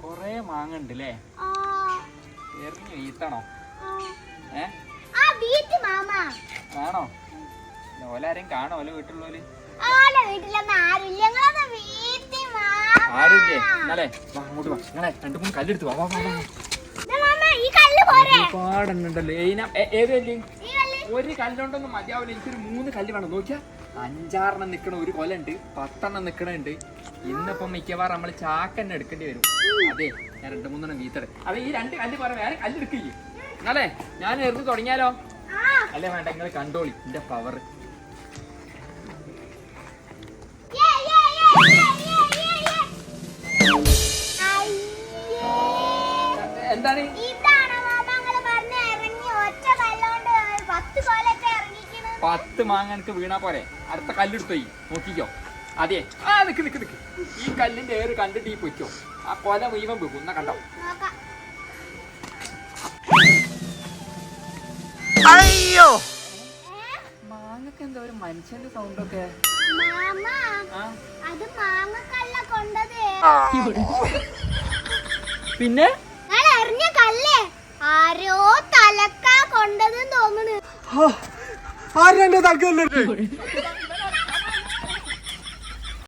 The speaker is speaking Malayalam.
കുറേ മാങ്ങണ്ട് അല്ലേ എറിഞ്ഞു വീത്തണോ കാണോ ഓല വീട്ടിലുള്ളോൽ? എന്നാലേ വാ അങ്ങോട്ട് വാ. നിങ്ങളെ രണ്ടു മൂന്ന് കല്ലെടുത്ത് വാ ഏത് കല്ല്? ഒരു കല്ലുണ്ടെന്ന് മതിയാവില്ല. എനിക്കൊരു മൂന്ന് കല്ല് വേണം. നോക്കിയാ. അഞ്ചാറെണ്ണം നിക്കണ ഒരു കൊലുണ്ട് പത്തെണ്ണം നിക്കണുണ്ട്. ഇന്നിപ്പം മിക്കവാറും നമ്മൾ ചാക്കന്നെ എടുക്കേണ്ടി വരും. അതെ ഞാൻ രണ്ട് മൂന്നെണ്ണം വീത്തടെ അതെ ഈ രണ്ട് കല്ല് പറയാം വേറെ കല്ല് എടുക്കില്ലേ? എന്നാലേ ഞാൻ എറിഞ്ഞ് തുടങ്ങിയാലോ? അല്ലേ വേണ്ട നിങ്ങൾ കണ്ടോളി. എന്റെ പവർ. എന്താണ്? പത്ത് മാങ്ങ എനിക്ക് വീണാ പോരെ. അടുത്ത കല്ലെടുത്തോയി നോക്കിക്കോ. അതെ. ആ നിക്ക് നിക്ക് നിക്ക്. ഈ കല്ലിന്റെ ഏറ് കണ്ടിട്ട് ഈ പൊയ്ക്കോ. ആ കൊല മുഴുവൻ വെക്കും എന്നാ കണ്ടോ? നോക്കാം അയ്യോ. മാങ്ങക്ക് എന്താ ഒരു മനുഷ്യന്റെ സൗണ്ട് ഒക്കെ. കൊണ്ടത്. പിന്നെ? ആരോ തലക്കാ കൊണ്ടതെന്ന് തോന്നുന്നു ആരും എന്റെ തലക്കല്ലേ